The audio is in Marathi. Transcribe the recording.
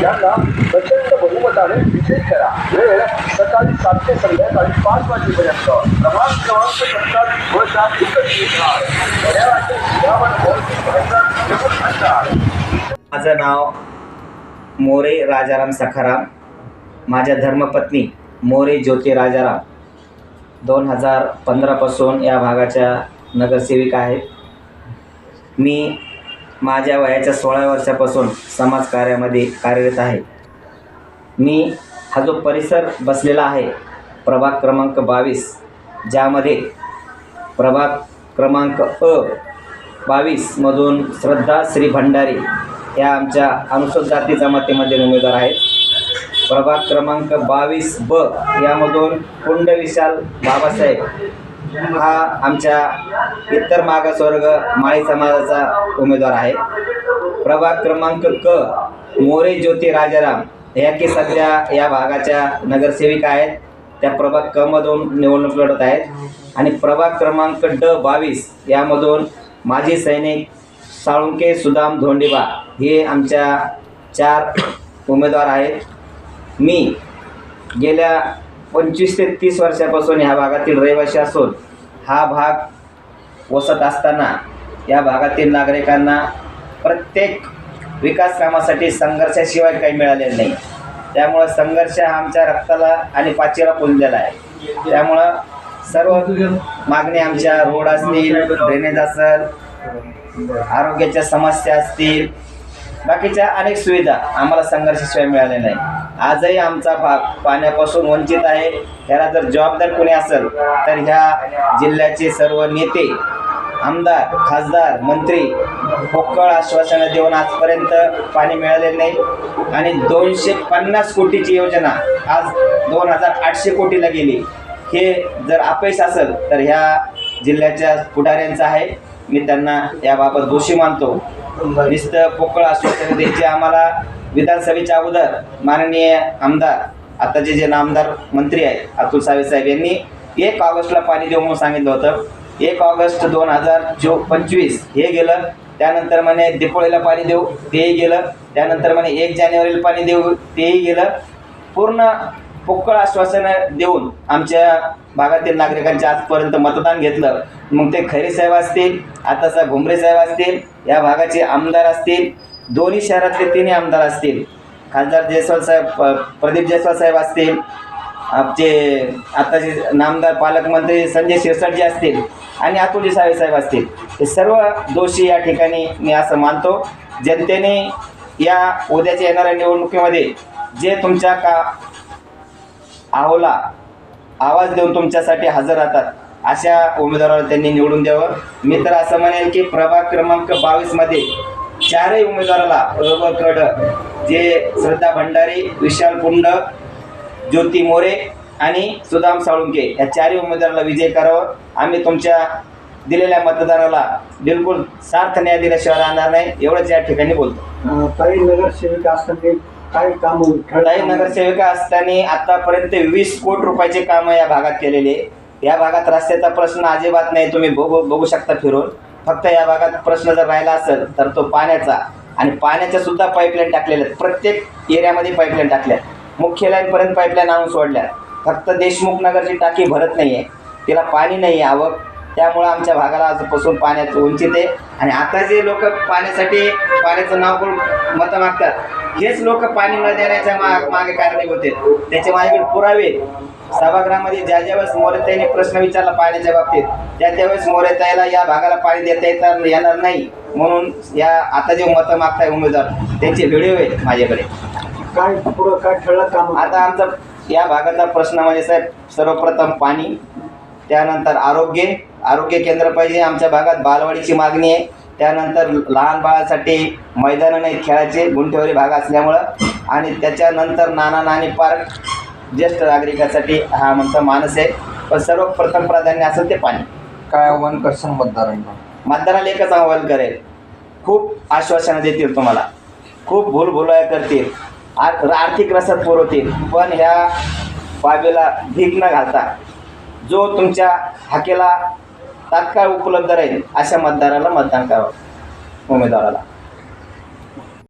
यांना प्रचंड बहुमताने विजय करा. वेळ सकाळी सात ते संध्याकाळी पाच वाजेपर्यंत. प्रभाग क्रमांक सत्तावीस व जाती प्रतिनिधी माझं नाव मोरे राजाराम सखाराम. माझ्या धर्मपत्नी मोरे ज्योती राजाराम. दोन हजार पंधरापासून या भागाच्या नगरसेविका आहेत. मी माझ्या वयाच्या सोळा वर्षापासून समाजकार्यामध्ये कार्यरत आहे. मी हा जो परिसर बसलेला आहे प्रभाग क्रमांक बावीस ज्यामध्ये प्रभाग क्रमांक अ बावीसमधून श्रद्धा श्री भंडारी या आमच्या अनुसूचित जाती जमातीमध्ये उमेदवार आहेत. प्रभाग क्रमांक बावीस ब यामधून कुंड विशाल बाबासाहेब हा आमच्या इतर मागासवर्ग माळी समाजाचा उमेदवार आहे. प्रभाग क्रमांक क मोरे ज्योती राजाराम. या की सध्या या भागाच्या नगरसेविका आहेत. त्या प्रभाग क मधून निवडणूक लढत आहेत. आणि प्रभाग क्रमांक ड बावीस. यामधून माजी सैनिक साळुंके सुदाम धोंडिबा हे आमच्या चार उमेदवार आहेत. मी गेल्या पंचवीस ते तीस वर्षापासून ह्या भागातील रहिवासी असून हा भाग वसत असताना या भागातील नागरिकांना प्रत्येक विकास कामासाठी संघर्षाशिवाय काही मिळालेलं नाही. त्यामुळं संघर्ष हा आमच्या रक्ताला आणि पाचीला पुजलेला आहे. त्यामुळं सर्व मागणी आमच्या रोड असतील ड्रेनेज असेल आरोग्याच्या समस्या असतील बाकीच्या अनेक सुविधा आम्हाला संघर्षाशिवाय मिळाल्या नाही आजही आमचा भाग पाण्यापासून वंचित आहे. ह्याला जर जबाबदार कोणी असेल तर ह्या जिल्ह्याचे सर्व नेते आमदार खासदार मंत्री पोकळ आश्वासनं देऊन आजपर्यंत पाणी मिळालेलं नाही. आणि दोनशे पन्नास कोटीची योजना आज दोन हजार आठशे कोटीला गेली. हे जर अपयश असेल तर ह्या जिल्ह्याच्या पुढाऱ्यांचं आहे. मी त्यांना याबाबत दोषी मानतो. निस्त पोकळ आश्वासनं द्यायची आम्हाला विधानसभेच्या अगोदर माननीय आमदार आताचे जे नामदार मंत्री आहेत अतुल सावे साहेब यांनी एक ऑगस्टला पाणी देऊ म्हणून सांगितलं होतं. एक ऑगस्ट दोन हजार चो पंचवीस हे गेलं. त्यानंतर म्हणे दिपोळीला पाणी देऊ तेही गेलं. त्यानंतर म्हणे एक जानेवारीला पाणी देऊ तेही गेलं. पूर्ण पोकळ आश्वासनं देऊन आमच्या भागातील नागरिकांच्या आजपर्यंत मतदान घेतलं. मग ते खैरे साहेब असतील आताचा घुमरे साहेब असतील या भागाचे आमदार असतील दोन्ही शहरातले तिन्ही आमदार असतील. खासदार जयस्वाल साहेब प्रदीप जयस्वाल साहेब असतील. आमचे आताचे नामदार पालकमंत्री संजय शिरसाटजी असतील आणि अतुलजी सावे साहेब असतील. हे सर्व दोषी या ठिकाणी मी असं मानतो. जनतेने या उद्याच्या येणाऱ्या निवडणुकीमध्ये जे तुमच्या का आहोला आवाज देऊन तुमच्यासाठी हजर राहतात अशा उमेदवाराला त्यांनी निवडून द्यावं. मी तर असं म्हणेन की प्रभाग क्रमांक बावीसमध्ये चारही उमेदवाराला अ व जे श्रद्धा भंडारी विशाल कुंड ज्योती मोरे आणि सुदाम साळुंके या चारही उमेदवाराला विजय करावं. आम्ही तुमच्या दिलेल्या मतदाराला बिलकुल सार्थ न्याय दिल्याशिवाय राहणार नाही. एवढंच या ठिकाणी बोलतो. काही नगरसेविका असताना काय काम काही नगरसेविका असताना आतापर्यंत वीस कोटी रुपयाचे काम या भागात केलेले. या भागात रस्त्याचा प्रश्न अजिबात नाही. तुम्ही बघू बघू शकता फिरून. फक्त या भागात प्रश्न जर राहिला असेल तर तो पाण्याचा. आणि पाण्याच्या सुद्धा पाईपलाईन टाकलेल्या आहेत. प्रत्येक एरियामध्ये पाईपलाईन टाकल्या मुख्य लाईनपर्यंत पाईपलाईन आणून सोडल्या फक्त देशमुख नगरची टाकी भरत नाही आहे तिला पाणी नाही आहे आवक त्यामुळं आमच्या भागाला आजपासून पाण्याचं वंचित आहे. आणि आता जे लोक पाण्यासाठी पाण्याचं नाव करून मतं मागतात हेच लोक पाणी न देण्याच्या माग मागे कारणीभूत आहेत त्याचे माझ्याकडे पुरावे. सभागृहामध्ये ज्या ज्यावेळेस मोरेताईने प्रश्न विचारला पाण्याच्या बाबतीत त्या त्यावेळेस मोरेताईला या भागाला पाणी देता येता येणार नाही. म्हणून या आता जे मतं मागताय उमेदवार त्यांचे व्हिडिओ आहेत माझ्याकडे. काय पुढं काय ठळक काम आता आमचा या भागाचा प्रश्न म्हणजे साहेब सर्वप्रथम पाणी त्यानंतर आरोग्य आरोग्य केंद्र पाहिजे. आमच्या भागात बालवाडीची मागणी आहे. त्यानंतर लहान बाळासाठी मैदानं नाहीत खेळायचे गुंठेवारी भाग असल्यामुळं आणि त्याच्यानंतर नाना नानी पार्क ज्येष्ठ नागरिकासाठी हा आमचा मानस आहे. पण सर्वप्रथम प्राधान्य असेल ते पाणी. काय आव्हान करशाल मतदारांना? मतदाराला एकच आवाहन करेल. खूप आश्वासनं देतील तुम्हाला. खूप भूलभुलया करतील. आ- आर्थिक रसद पुरवतील. पण ह्या बाबीला भीक न घालता जो तुमच्या हाकेला तात्काळ उपलब्ध राहील अशा मतदाराला मतदान करावं उमेदवाराला.